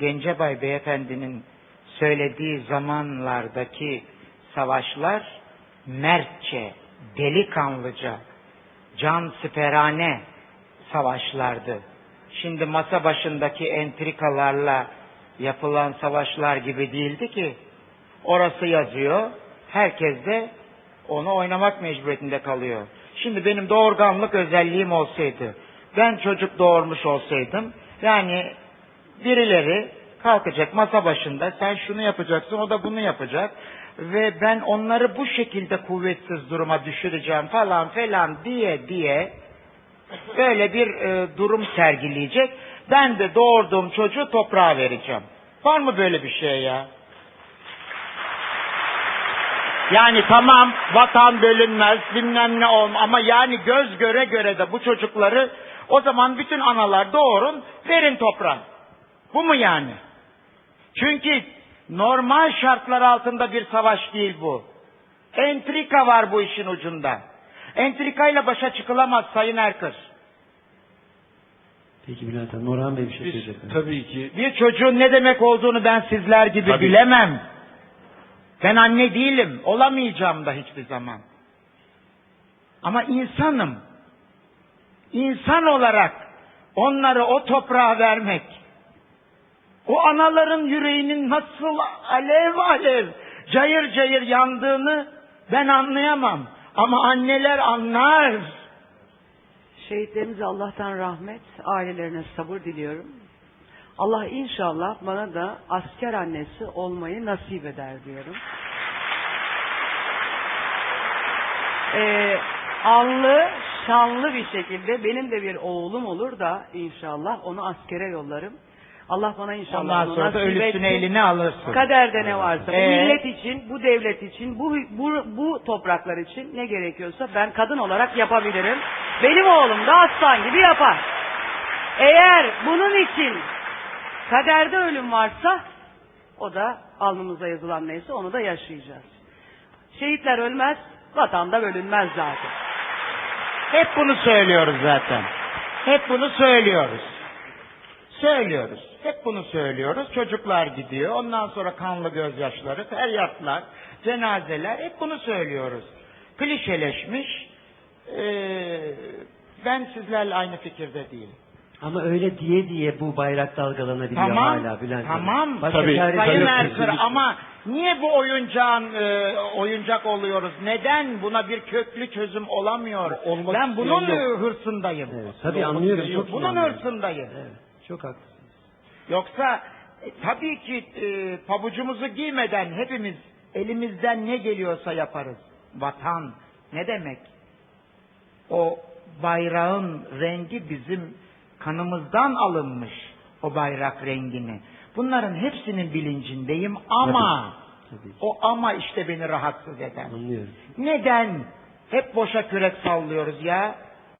Gencebay Beyefendinin söylediği zamanlardaki savaşlar mertçe, delikanlıca, can siperane savaşlardı. Şimdi masa başındaki entrikalarla yapılan savaşlar gibi değildi ki. Orası yazıyor, herkes de onu oynamak mecburiyetinde kalıyor. Şimdi benim doğurganlık özelliğim olsaydı, ben çocuk doğurmuş olsaydım, yani birileri kalkacak masa başında, sen şunu yapacaksın, o da bunu yapacak ve ben onları bu şekilde kuvvetsiz duruma düşüreceğim falan falan diye diye böyle bir e, durum sergileyecek. Ben de doğurduğum çocuğu toprağa vereceğim. Var mı böyle bir şey ya? Yani tamam vatan bölünmez bilmem ne olma ama yani göz göre göre de bu çocukları o zaman bütün analar doğurun verin toprağa. Bu mu yani? Çünkü normal şartlar altında bir savaş değil bu. Entrika var bu işin ucunda. Entrikayla başa çıkılamaz Sayın Erkır. Peki Bülent Hanım, Orhan Bey bir şey Biz söyleyecek. tabii ki Bir çocuğun ne demek olduğunu ben sizler gibi Tabii. bilemem. Ben anne değilim. Olamayacağım da hiçbir zaman. Ama insanım. İnsan olarak onları o toprağa vermek, o anaların yüreğinin nasıl alev alev, cayır cayır yandığını ben anlayamam. Ama anneler anlar. Şehitlerimize Allah'tan rahmet, ailelerine sabır diliyorum. Allah inşallah bana da asker annesi olmayı nasip eder diyorum. Ee, anlı, şanlı bir şekilde benim de bir oğlum olur da inşallah onu askere yollarım. Allah bana inşallah Ondan onu sonra da nasip ölüsünü etsin. eline alırsın. Kaderde ne varsa, bu Ee? millet için, bu devlet için, bu, bu, bu topraklar için ne gerekiyorsa ben kadın olarak yapabilirim. Benim oğlum da aslan gibi yapar. Eğer bunun için kaderde ölüm varsa, o da alnımıza yazılan neyse onu da yaşayacağız. Şehitler ölmez, vatan da bölünmez zaten. Hep bunu söylüyoruz zaten. Hep bunu söylüyoruz. Söylüyoruz. Hep bunu söylüyoruz. Çocuklar gidiyor. Ondan sonra kanlı gözyaşları, feryatlar, cenazeler. Hep bunu söylüyoruz. Klişeleşmiş. Ee, ben sizlerle aynı fikirde değilim. Ama öyle diye diye bu bayrak dalgalanabiliyor Tamam. hala Bülent. Tamam. Başka Tabii. Sayın. Erkır ama niye bu oyuncağın e, oyuncak oluyoruz? Neden buna bir köklü çözüm olamıyor? Olmak ben bunun yok. hırsındayım. Evet, tabii anlıyorum. Çok Bunun anlıyorum. hırsındayım. Evet, çok haklısınız. Yoksa e, tabii ki e, pabucumuzu giymeden hepimiz elimizden ne geliyorsa yaparız. Vatan ne demek? O bayrağın rengi bizim kanımızdan alınmış o bayrak rengini. Bunların hepsinin bilincindeyim ama Tabii. o ama işte beni rahatsız eder. Anlıyorum. Neden hep boşa kürek sallıyoruz ya?